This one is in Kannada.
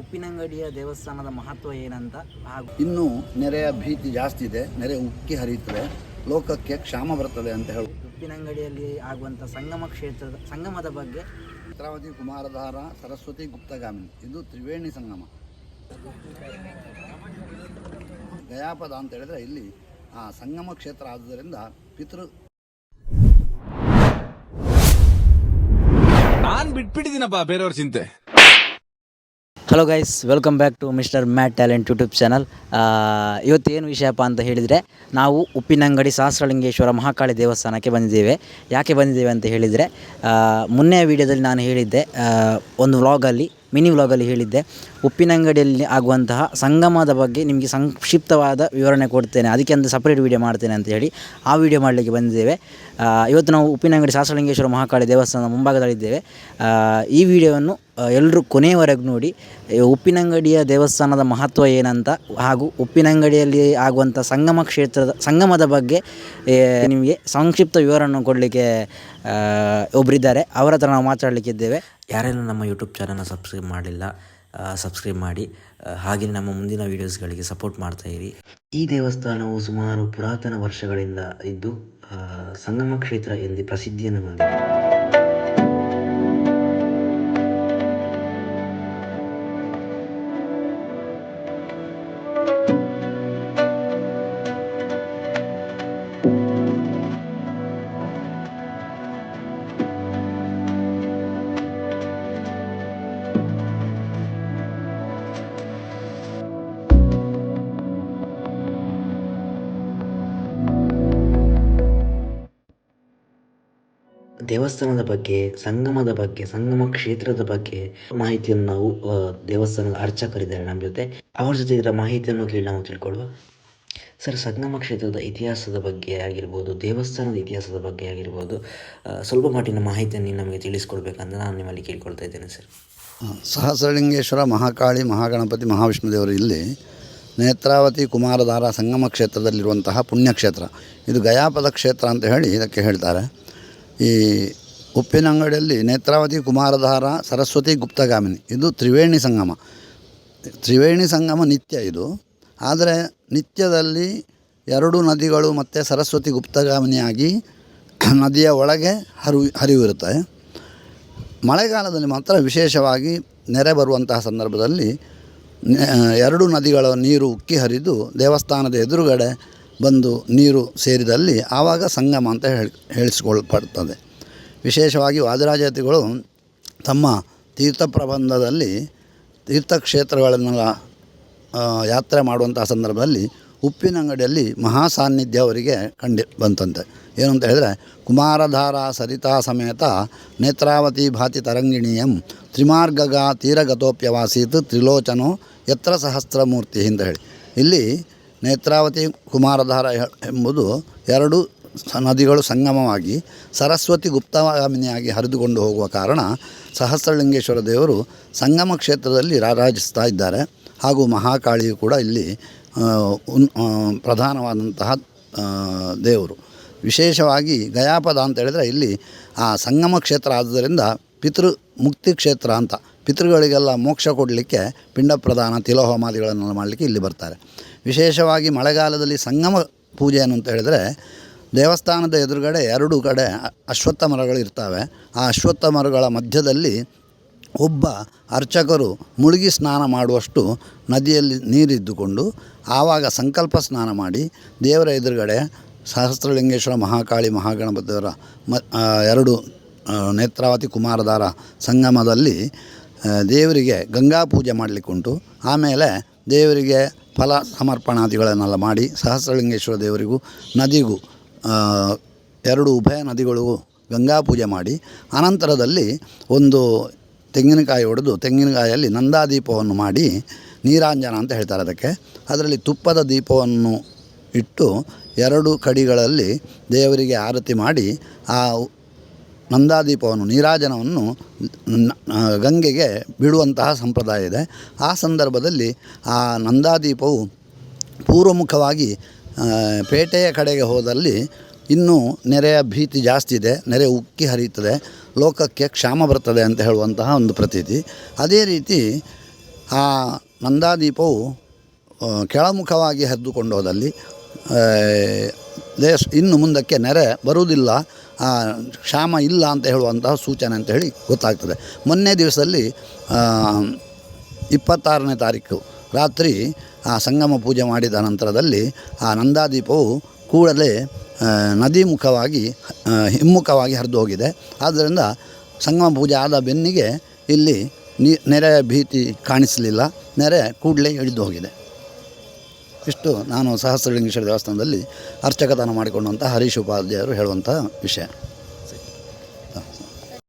ಉಪ್ಪಿನಂಗಡಿಯ ದೇವಸ್ಥಾನದ ಮಹತ್ವ ಏನಂತ ಹಾಗೂ ಇನ್ನು ನೆರೆಯ ಭೀತಿ ಜಾಸ್ತಿ ಇದೆ ನೆರೆ ಉಕ್ಕಿ ಹರಿಯುತ್ತದೆ ಲೋಕಕ್ಕೆ ಕ್ಷಾಮ ಬರ್ತದೆ ಅಂತ ಹೇಳಿ. ಉಪ್ಪಿನಂಗಡಿಯಲ್ಲಿ ಆಗುವಂಥ ಸಂಗಮ ಕ್ಷೇತ್ರದ ಸಂಗಮದ ಬಗ್ಗೆ ಭದ್ರಾವತಿ ಕುಮಾರಧಾರ ಸರಸ್ವತಿ ಗುಪ್ತಗಾಮಿನಿ ಇದು ತ್ರಿವೇಣಿ ಸಂಗಮ. ಗಯಾಪದ ಅಂತ ಹೇಳಿದ್ರೆ ಇಲ್ಲಿ ಆ ಸಂಗಮ ಕ್ಷೇತ್ರ ಆದುದರಿಂದ ಪಿತೃ ನಾನ್ ಬಿಟ್ಬಿಟ್ಟಿದ್ದೀನಪ್ಪ ಬೇರೆಯವ್ರ ಚಿಂತೆ. Hello guys welcome back to mister Matt talent YouTube channel ಏನು ವಿಷಯಪ್ಪ ಅಂತ ಹೇಳಿದರೆ, ನಾವು ಉಪ್ಪಿನಂಗಡಿ ಸಹಸ್ರಲಿಂಗೇಶ್ವರ ಮಹಾಕಾಳಿ ದೇವಸ್ಥಾನಕ್ಕೆ ಬಂದಿದ್ದೇವೆ. ಯಾಕೆ ಬಂದಿದ್ದೇವೆ ಅಂತ ಹೇಳಿದರೆ ಮೊನ್ನೆ ವಿಡಿಯೋದಲ್ಲಿ ನಾನು ಹೇಳಿದ್ದೆ ಒಂದು ವ್ಲಾಗಲ್ಲಿ ಮಿನಿ ವ್ಲಾಗಲ್ಲಿ ಹೇಳಿದ್ದೆ. ಉಪ್ಪಿನಂಗಡಿಯಲ್ಲಿ ಆಗುವಂತಹ ಸಂಗಮದ ಬಗ್ಗೆ ನಿಮಗೆ ಸಂಕ್ಷಿಪ್ತವಾದ ವಿವರಣೆ ಕೊಡ್ತೇನೆ. ಅದಕ್ಕೆ ಅಂತ ಸಪ್ರೇಟ್ ವಿಡಿಯೋ ಮಾಡ್ತೇನೆ ಅಂತ ಹೇಳಿ ಆ ವಿಡಿಯೋ ಮಾಡಲಿಕ್ಕೆ ಬಂದಿದ್ದೇವೆ. ಇವತ್ತು ನಾವು ಉಪ್ಪಿನಂಗಡಿ ಸಾಸಲಿಂಗೇಶ್ವರ ಮಹಾಕಾಳಿ ದೇವಸ್ಥಾನದ ಮುಂಭಾಗದಲ್ಲಿದ್ದೇವೆ. ಈ ವಿಡಿಯೋವನ್ನು ಎಲ್ಲರೂ ಕೊನೆಯವರೆಗೂ ನೋಡಿ ಉಪ್ಪಿನಂಗಡಿಯ ದೇವಸ್ಥಾನದ ಮಹತ್ವ ಏನಂತ ಹಾಗೂ ಉಪ್ಪಿನಂಗಡಿಯಲ್ಲಿ ಆಗುವಂಥ ಸಂಗಮ ಕ್ಷೇತ್ರದ, ಸಂಗಮದ ಬಗ್ಗೆ ನಿಮಗೆ ಸಂಕ್ಷಿಪ್ತ ವಿವರವನ್ನು ಕೊಡಲಿಕ್ಕೆ ಒಬ್ಬರಿದ್ದಾರೆ ಅವರ ಹತ್ರ ನಾವು ಮಾತಾಡಲಿಕ್ಕಿದ್ದೇವೆ ಯಾರೆಲ್ಲ ನಮ್ಮ ಯೂಟ್ಯೂಬ್ ಚಾನಲ್ನ ಸಬ್ಸ್ಕ್ರೈಬ್ ಮಾಡಲಿಲ್ಲ ಸಬ್ಸ್ಕ್ರೈಬ್ ಮಾಡಿ ಹಾಗೆ ನಮ್ಮ ಮುಂದಿನ ವೀಡಿಯೋಸ್ಗಳಿಗೆ ಸಪೋರ್ಟ್ ಮಾಡ್ತಾ ಇರಿ. ಈ ದೇವಸ್ಥಾನವು ಸುಮಾರು ಪುರಾತನ ವರ್ಷಗಳಿಂದ ಇದ್ದು ಸಂಗಮ ಕ್ಷೇತ್ರ ಎಂದು ಪ್ರಸಿದ್ಧಿಯನ್ನು ಹೊಂದಿದೆ. ದೇವಸ್ಥಾನದ ಬಗ್ಗೆ, ಸಂಗಮದ ಬಗ್ಗೆ, ಸಂಗಮ ಕ್ಷೇತ್ರದ ಬಗ್ಗೆ ಮಾಹಿತಿಯನ್ನು ನಾವು ದೇವಸ್ಥಾನದ ಅರ್ಚಕರಿದ್ದಾರೆ ನಮ್ಮ ಜೊತೆ. ಅವ್ರ ಜೊತೆ ಇದರ ಮಾಹಿತಿಯನ್ನು ಕೇಳಿ ನಾವು ತಿಳ್ಕೊಳ್ಳುವ. ಸರ್, ಸಂಗಮ ಕ್ಷೇತ್ರದ ಇತಿಹಾಸದ ಬಗ್ಗೆ ಆಗಿರ್ಬೋದು, ದೇವಸ್ಥಾನದ ಇತಿಹಾಸದ ಬಗ್ಗೆ ಆಗಿರ್ಬೋದು ಸ್ವಲ್ಪ ಮಟ್ಟಿನ ಮಾಹಿತಿಯನ್ನು ನಮಗೆ ತಿಳಿಸ್ಕೊಡ್ಬೇಕಂತ ನಾನು ನಿಮ್ಮಲ್ಲಿ ಕೇಳ್ಕೊಳ್ತಾ ಇದ್ದೇನೆ ಸರ್. ಸಹಸ್ರಲಿಂಗೇಶ್ವರ, ಮಹಾಕಾಳಿ, ಮಹಾಗಣಪತಿ ಮಹಾವಿಷ್ಣು ದೇವರು ಇಲ್ಲಿ ನೇತ್ರಾವತಿ ಕುಮಾರಧಾರ ಸಂಗಮ ಕ್ಷೇತ್ರದಲ್ಲಿರುವಂತಹ ಪುಣ್ಯಕ್ಷೇತ್ರ. ಇದು ಗಯಾಪದ ಕ್ಷೇತ್ರ ಅಂತ ಹೇಳಿ ಇದಕ್ಕೆ ಹೇಳ್ತಾರೆ. ಈ ಉಪ್ಪಿನಂಗಡಿಯಲ್ಲಿ ನೇತ್ರಾವತಿ ಕುಮಾರಧಾರ ಸರಸ್ವತಿ ಗುಪ್ತಗಾಮಿನಿ. ಇದು ತ್ರಿವೇಣಿ ಸಂಗಮ. ತ್ರಿವೇಣಿ ಸಂಗಮ ನಿತ್ಯ ಇದು. ಆದರೆ ನಿತ್ಯದಲ್ಲಿ ಎರಡು ನದಿಗಳು ಮತ್ತು ಸರಸ್ವತಿ ಗುಪ್ತಗಾಮಿನಿಯಾಗಿ ನದಿಯ ಒಳಗೆ ಹರಿವು ಹರಿವಿರುತ್ತೆ ಮಳೆಗಾಲದಲ್ಲಿ ಮಾತ್ರ ವಿಶೇಷವಾಗಿ ನೆರೆ ಬರುವಂತಹ ಸಂದರ್ಭದಲ್ಲಿ ಎರಡು ನದಿಗಳ ನೀರು ಉಕ್ಕಿ ಹರಿದು ದೇವಸ್ಥಾನದ ಎದುರುಗಡೆ ಬಂದು ನೀರು ಸೇರಿದಲ್ಲಿ ಆವಾಗ ಸಂಗಮ ಅಂತ ಹೇಳಿ ಹೇಳಿಸಿಕೊಳ್ಳಪಡ್ತದೆ ವಿಶೇಷವಾಗಿ ವಾದಿರಾಜತಿಗಳು ತಮ್ಮ ತೀರ್ಥ ಪ್ರಬಂಧದಲ್ಲಿ ತೀರ್ಥಕ್ಷೇತ್ರಗಳನ್ನೆಲ್ಲ ಯಾತ್ರೆ ಮಾಡುವಂಥ ಸಂದರ್ಭದಲ್ಲಿ ಉಪ್ಪಿನಂಗಡಿಯಲ್ಲಿ ಮಹಾ ಸಾನ್ನಿಧ್ಯ ಅವರಿಗೆ ಕಂಡು ಬಂತಂತೆ. ಏನು ಅಂತ ಹೇಳಿದರೆ, ಕುಮಾರಧಾರ ಸರಿತಾ ಸಮೇತ ನೇತ್ರಾವತಿ ಭಾತಿ ತರಂಗಿಣಿಯಂ ತ್ರಿಮಾರ್ಗಗ ತೀರಗತೋಪ್ಯವಾಸೀತ್ ತ್ರಿಲೋಚನೋ ಯತ್ರ ಸಹಸ್ರಮೂರ್ತಿ ಅಂತ ಹೇಳಿ. ಇಲ್ಲಿ ನೇತ್ರಾವತಿ ಕುಮಾರಧಾರ ಎಂಬುದು ಎರಡು ನದಿಗಳು ಸಂಗಮವಾಗಿ ಸರಸ್ವತಿ ಗುಪ್ತವಾಮಿನಿಯಾಗಿ ಹರಿದುಕೊಂಡು ಹೋಗುವ ಕಾರಣ ಸಹಸ್ರಲಿಂಗೇಶ್ವರ ದೇವರು ಸಂಗಮ ಕ್ಷೇತ್ರದಲ್ಲಿ ರಾರಾಜಿಸ್ತಾ ಇದ್ದಾರೆ. ಹಾಗೂ ಮಹಾಕಾಳಿಯು ಕೂಡ ಇಲ್ಲಿ ಉನ್ ಪ್ರಧಾನವಾದಂತಹ ದೇವರು. ವಿಶೇಷವಾಗಿ ಗಯಾಪದ ಅಂತ ಹೇಳಿದರೆ ಇಲ್ಲಿ ಆ ಸಂಗಮ ಕ್ಷೇತ್ರ ಆದ್ದರಿಂದ ಪಿತೃ ಮುಕ್ತಿ ಕ್ಷೇತ್ರ ಅಂತ, ಪಿತೃಗಳಿಗೆಲ್ಲ ಮೋಕ್ಷ ಕೊಡಲಿಕ್ಕೆ ಪಿಂಡ ಪ್ರಧಾನ ತಿಲಹೋಮಾದಿಗಳನ್ನೆಲ್ಲ ಮಾಡಲಿಕ್ಕೆ ಇಲ್ಲಿ ಬರ್ತಾರೆ. ವಿಶೇಷವಾಗಿ ಮಳೆಗಾಲದಲ್ಲಿ ಸಂಗಮ ಪೂಜೆಯನ್ನು ಅಂತ ಹೇಳಿದರೆ ದೇವಸ್ಥಾನದ ಎದುರುಗಡೆ ಎರಡು ಕಡೆ ಅಶ್ವತ್ಥ ಮರಗಳು ಇರ್ತವೆ. ಆ ಅಶ್ವತ್ಥ ಮರಗಳ ಮಧ್ಯದಲ್ಲಿ ಒಬ್ಬ ಅರ್ಚಕರು ಮುಳುಗಿ ಸ್ನಾನ ಮಾಡುವಷ್ಟು ನದಿಯಲ್ಲಿ ನೀರಿದ್ದುಕೊಂಡು ಆವಾಗ ಸಂಕಲ್ಪ ಸ್ನಾನ ಮಾಡಿ ದೇವರ ಎದುರುಗಡೆ ಸಹಸ್ರಲಿಂಗೇಶ್ವರ ಮಹಾಕಾಳಿ ಮಹಾಗಣಪತಿಯವರ ಮ ಎರಡು ನೇತ್ರಾವತಿ ಕುಮಾರಧಾರ ಸಂಗಮದಲ್ಲಿ ದೇವರಿಗೆ ಗಂಗಾ ಪೂಜೆ ಮಾಡಲಿಕ್ಕುಂಟು. ಆಮೇಲೆ ದೇವರಿಗೆ ಫಲ ಸಮರ್ಪಣಾದಿಗಳನ್ನೆಲ್ಲ ಮಾಡಿ ಸಹಸ್ರಲಿಂಗೇಶ್ವರ ದೇವರಿಗೂ, ನದಿಗೂ ಎರಡು ಉಭಯ ನದಿಗಳಿಗೂ ಗಂಗಾ ಪೂಜೆ ಮಾಡಿ, ಅನಂತರದಲ್ಲಿ ಒಂದು ತೆಂಗಿನಕಾಯಿ ಹೊಡೆದು ತೆಂಗಿನಕಾಯಲ್ಲಿ ನಂದಾದೀಪವನ್ನು ಮಾಡಿ ನೀರಾಂಜನ ಅಂತ ಹೇಳ್ತಾರೆ ಅದಕ್ಕೆ. ಅದರಲ್ಲಿ ತುಪ್ಪದ ದೀಪವನ್ನು ಇಟ್ಟು ಎರಡು ಕಡಿಗಳಲ್ಲಿ ದೇವರಿಗೆ ಆರತಿ ಮಾಡಿ ಆ ನಂದಾದೀಪವನ್ನು, ನೀರಾಜನವನ್ನು ಗಂಗೆಗೆ ಬಿಡುವಂತಹ ಸಂಪ್ರದಾಯ ಇದೆ. ಆ ಸಂದರ್ಭದಲ್ಲಿ ಆ ನಂದಾದೀಪವು ಪೂರ್ವಮುಖವಾಗಿ ಪೇಟೆಯ ಕಡೆಗೆ ಹೋದಲ್ಲಿ ಇನ್ನೂ ನೆರೆಯ ಭೀತಿ ಜಾಸ್ತಿ ಇದೆ, ನೆರೆ ಉಕ್ಕಿ ಹರಿಯುತ್ತದೆ, ಲೋಕಕ್ಕೆ ಕ್ಷಾಮ ಬರ್ತದೆ ಅಂತ ಹೇಳುವಂತಹ ಒಂದು ಪ್ರತೀತಿ. ಅದೇ ರೀತಿ ಆ ನಂದಾದೀಪವು ಕೆಳಮುಖವಾಗಿ ಹರಿದುಕೊಂಡು ಹೋದಲ್ಲಿ ದೇಶ, ಇನ್ನು ಮುಂದಕ್ಕೆ ನೆರೆ ಬರುವುದಿಲ್ಲ. ಕ್ಷಾಮ ಇಲ್ಲ ಅಂತ ಹೇಳುವಂತಹ ಸೂಚನೆ ಅಂತ ಹೇಳಿ ಗೊತ್ತಾಗ್ತದೆ. ಮೊನ್ನೆ ದಿವಸದಲ್ಲಿ ಇಪ್ಪತ್ತಾರನೇ ತಾರೀಕು ರಾತ್ರಿ ಆ ಸಂಗಮ ಪೂಜೆ ಮಾಡಿದ ನಂತರದಲ್ಲಿ ಆ ನಂದಾದೀಪವು ಕೂಡಲೇ ನದಿ ಮುಖವಾಗಿ ಹಿಮ್ಮುಖವಾಗಿ ಹರಿದು ಹೋಗಿದೆ. ಆದ್ದರಿಂದ ಸಂಗಮ ಪೂಜೆ ಆದ ಬೆನ್ನಿಗೆ ಇಲ್ಲಿ ನೀ, ನೆರೆ ಭೀತಿ ಕಾಣಿಸಲಿಲ್ಲ. ನೆರೆ ಕೂಡಲೇ ಇಳಿದು ಹೋಗಿದೆ. ಇಷ್ಟು ನಾನು ಸಹಸ್ರಲಿಂಗೇಶ್ವರ ದೇವಸ್ಥಾನದಲ್ಲಿ ಅರ್ಚಕತನ ಮಾಡಿಕೊಂಡಂಥ ಹರೀಶ್ ಉಪಾಧ್ಯಾಯರು ಹೇಳುವಂಥ ವಿಷಯ.